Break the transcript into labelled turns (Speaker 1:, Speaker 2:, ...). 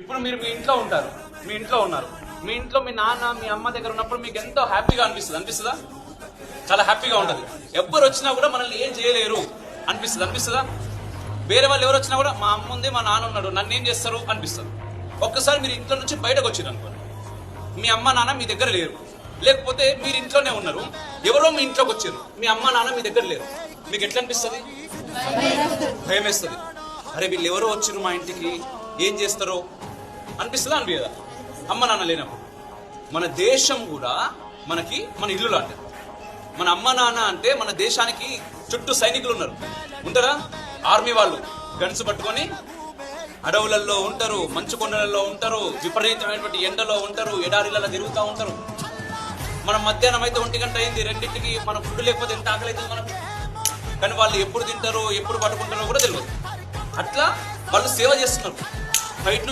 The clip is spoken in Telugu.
Speaker 1: ఇప్పుడు మీరు మీ ఇంట్లో ఉంటారు. మీ ఇంట్లో ఉన్నారు. మీ ఇంట్లో మీ నాన్న మీ అమ్మ దగ్గర ఉన్నప్పుడు మీకు ఎంతో హ్యాపీగా అనిపిస్తుంది. అనిపిస్తుందా? చాలా హ్యాపీగా ఉంటుంది. ఎవ్వరు వచ్చినా కూడా మనల్ని ఏం చేయలేరు. అనిపిస్తుంది. అనిపిస్తుందా? వేరే వాళ్ళు ఎవరు వచ్చినా కూడా మా అమ్మ ఉంది మా నాన్న ఉన్నాడు నన్ను ఏం చేస్తారు? అనిపిస్తుంది. ఒక్కసారి మీరు ఇంట్లో నుంచి బయటకు వచ్చారు అనుకోండి. మీ అమ్మ నాన్న మీ దగ్గర లేరు. లేకపోతే మీరు ఇంట్లోనే ఉన్నారు. ఎవరో మీ ఇంట్లోకి వచ్చారు మీ అమ్మ నాన్న మీ దగ్గర లేరు. మీకు ఎట్లా అనిపిస్తుంది? భయం వేస్తుంది అరే వీళ్ళు ఎవరో వచ్చారు మా ఇంటికి. ఏం చేస్తారో? అనిపిస్తుందా? అనిపించదా అమ్మ నాన్న లేనప్పుడు. మన దేశం కూడా మనకి మన ఇల్లు లాంటిది. మన అమ్మ నాన్న అంటే మన దేశానికి చుట్టూ సైనికులు ఉన్నారు. ఉంటారా? ఆర్మీ వాళ్ళు గన్స్ పట్టుకొని అడవులలో ఉంటారు మంచు కొండలలో ఉంటారు విపరీతమైనటువంటి ఎండలో ఉంటారు ఎడారిలలో తిరుగుతూ ఉంటారు. మనం మధ్యాహ్నం అయితే ఒంటి గంట అయింది రెండింటికి మనం ఫుడ్ లేకపోతే ఎంత ఆకలి అవుతుంది మనకు? కానీ వాళ్ళు ఎప్పుడు తింటారో ఎప్పుడు పట్టుకుంటారో కూడా తెలియదు. అట్లా వాళ్ళు సేవ చేస్తున్నారు. బయట